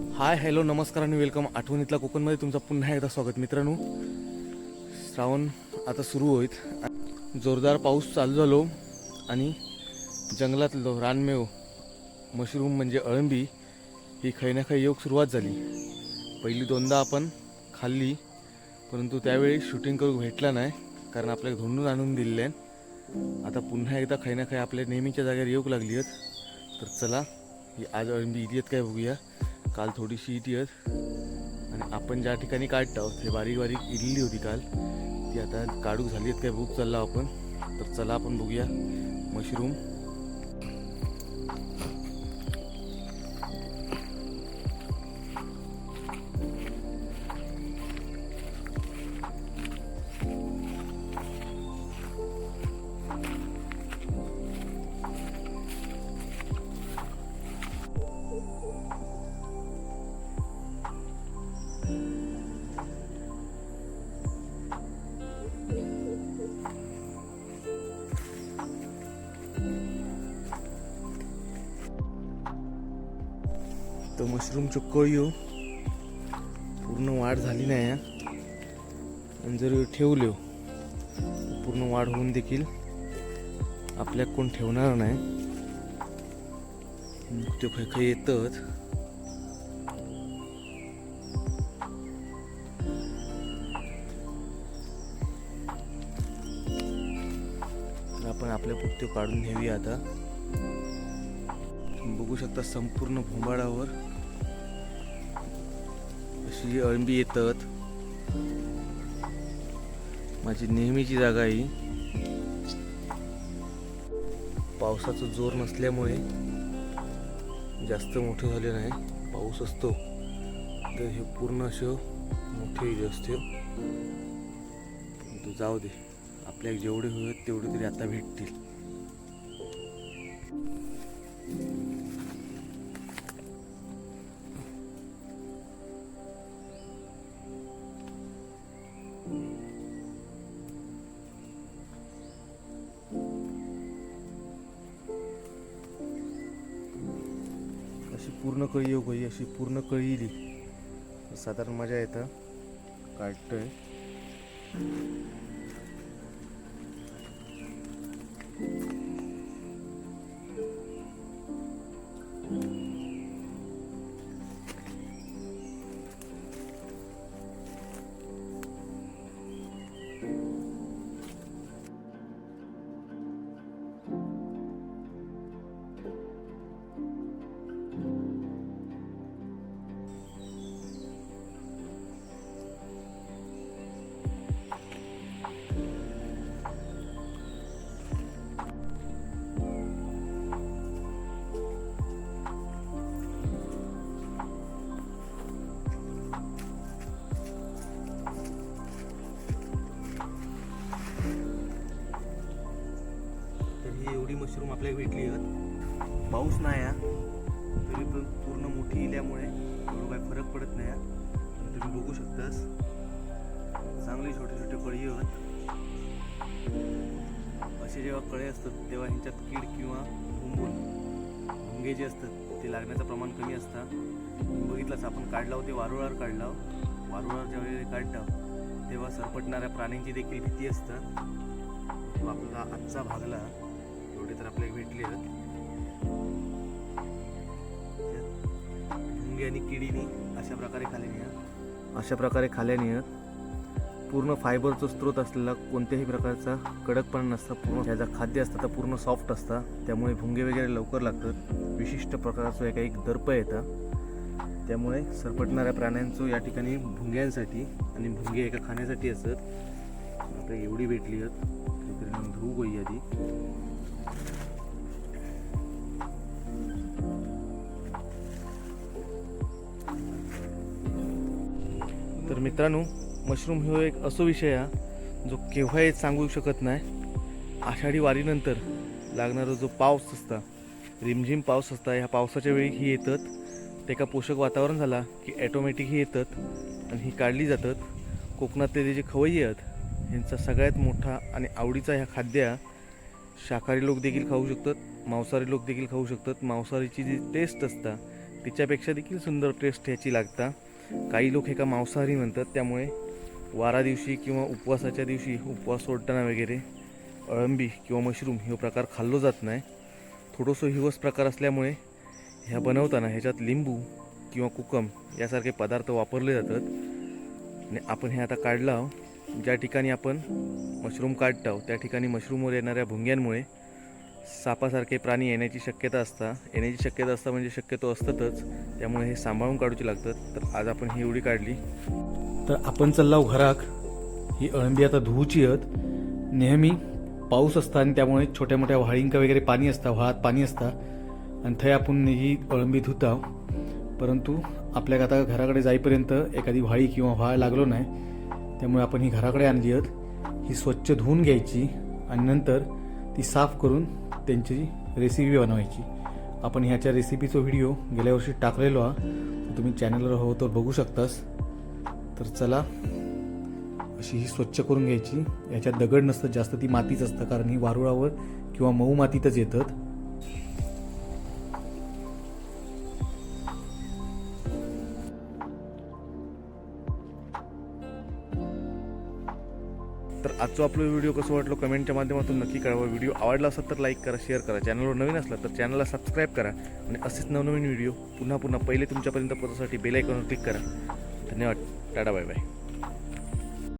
Hi hello नमस्कार आणि welcome. आठवणीतला कोकणमध्ये तुमचं पुन्हा एकदा स्वागत मित्रांनो. श्रावण आता सुरू होईत. जोरदार पाऊस चालू झालो आणि जंगलातलो रानमेव मशरूम म्हणजे अळंबी ही खै ना खै योग सुरुवात झाली. पहिली दोनदा आपण खाल्ली परंतु त्यावेळी शूटिंग करू भेटला नाही कारण आपल्याला धुंडून आणून दिलेले आहे आता पुन्हा एकदा खै ना खै आपल्या नेहमीच्या जागेवर योग लागली आहेत. तर चला ही आज अळंबी इली आहेत काय बघूया. काल थोडीशी इटी आहेत. आणि आपण ज्या ठिकाणी काढत आहोत हे बारीक बारीक इडली होती काल. ती आता काढूक झाली आहेत काय भूक चालला आपण. तर चला आपण बघूया मशरूम. तर मशरूम चुक्कळी हो. पूर्ण वाढ झाली नाही आणि जर ठेवले हो, पूर्ण वाढ होऊन देखील आपल्या कोण ठेवणार नाही. ते खै खै येतच. तर आपण आपल्या पुत्ते काढून घेऊया आता. बघू शकता संपूर्ण भोंबाडावर अशी अळंबी येतात. माझी नेहमीची जागा ही. पावसाचा जोर नसल्यामुळे जास्त मोठे झाले नाही. पाऊस असतो. तर हे पूर्ण असं मोठे असते जाऊ दे. आपल्या जेवढे होईल तेवढे तरी आता भेटतील. अशी पूर्ण कळी येऊ गई अशी पूर्ण कळी इली साधारण मजा येतं. काढतोय. मशरूम आपल्याला भेटली आहेत. पाऊस नाही हा तरी पण पूर्ण मोठी इल्यामुळे एवढं काय फरक पडत नाही हा. तर तुम्ही बघू शकतास. चांगली छोटे छोटे कळी आहेत. असे जेव्हा कळे असतात तेव्हा ह्यांच्यात कीड किंवा भुंबून भुंगे जे असतात ते लागण्याचं प्रमाण कमी असतं. बघितलंच आपण काढला ते वारुळावर काढलाव. वारुळावर ज्यावेळी काढला तेव्हा सरपटणाऱ्या प्राण्यांची देखील भीती असतं. आपला आजचा भागला. एवढे तर आपल्याला भेटले मुंगी आणि किडीनी अशा प्रकारे खाल्याने अशा प्रकारे खाल्याने पूर्ण फायबरचा स्रोत असलेला कोणत्याही प्रकारचा कडकपणा नसता. पूर्ण ह्याचा खाद्य असतं तर पूर्ण सॉफ्ट असतं. त्यामुळे भुंगे वगैरे लवकर लागतात. विशिष्ट प्रकारचं एका एक दर्प येतं. त्यामुळे सरपटणाऱ्या प्राण्यांचं या ठिकाणी भुंग्यांसाठी आणि भुंगे एका खाण्यासाठी असतात. आता एवढी भेटली आहेत. काहीतरी धुवू गोई आधी तर मित्रांनो मशरूम हा एक असो विषय हा जो केव्हाही सांगू शकत नाही. आषाढी वारीनंतर लागणारा जो पाऊस असता रिमझिम पाऊस असता ह्या पावसाच्या वेळी ही येतात. ते का पोषक वातावरण झाला की ॲटोमॅटिक ही येतात आणि ही काढली जातात. कोकणातले जे खवय्ये आहेत ह्यांचा सगळ्यात मोठा आणि आवडीचा ह्या खाद्य शाकाहारी लोक देखील खाऊ शकतात मांसाहारी लोक देखील खाऊ शकतात. मांसाहारीची जी टेस्ट असता तिच्यापेक्षा देखील सुंदर टेस्ट ह्याची लागता. काही लोक एका मांसाहारी म्हणतात त्यामुळे वारा दिवशी किंवा उपवासाच्या दिवशी उपवास सोडताना वगैरे अळंबी किंवा मशरूम हे प्रकार खाल्लो जात नाही. थोडंसं हिवस प्रकार असल्यामुळे ह्या बनवताना ह्याच्यात लिंबू किंवा कुकम यासारखे पदार्थ वापरले जातात. आणि आपण हे आता काढलं ज्या ठिकाणी आपण मशरूम काढत आहोत त्या ठिकाणी मशरूमवर येणाऱ्या भुंग्यांमुळे सापासारखे प्राणी येण्याची शक्यता असता. येण्याची शक्यता असता म्हणजे शक्यतो असतातच. त्यामुळे हे सांभाळून काढूची लागतात. तर आज आपण ही एवढी काढली. तर आपण चाललाव घराक. ही अळंबी आता धुवूची आहेत नेहमी पाऊस असता आणि त्यामुळे छोट्या मोठ्या व्हाळींका वगैरे पाणी असता व्हाळात पाणी असता. आणि थंय आपण ही अळंबी धुता परंतु आपल्या आता घराकडे जाईपर्यंत एखादी व्हाळी किंवा व्हाळ लागलो नाही. त्यामुळे आपण ही घराकडे आणली आहोत. ही स्वच्छ धुवून घ्यायची आणि नंतर ती साफ करून त्यांची रेसिपी बनवायची. आपण ह्याच्या रेसिपीचा व्हिडिओ गेल्या वर्षी टाकलेलो हा. तुम्ही चॅनलवर हो तर बघू शकतास. तर चला अशी ही स्वच्छ करून घ्यायची. याच्यात दगड नसतं जास्त ती मातीच असतं कारण ही वारुळावर किंवा मऊ मातीतच येतात. तर आजचा आपला व्हिडिओ कसं वाटलो कमेंटच्या माध्यमातून नक्की कळवा. व्हिडिओ आवडला असेल तर लाईक करा शेअर करा. चॅनलवर नवीन असला तर चॅनलला सबस्क्राईब करा आणि असेच नवनवीन व्हिडिओ पुन्हा पुन्हा पहिले तुमच्यापर्यंत पोहोचण्यासाठी बेलायकॉनवर क्लिक करा. धन्यवाद. Tata bye bye.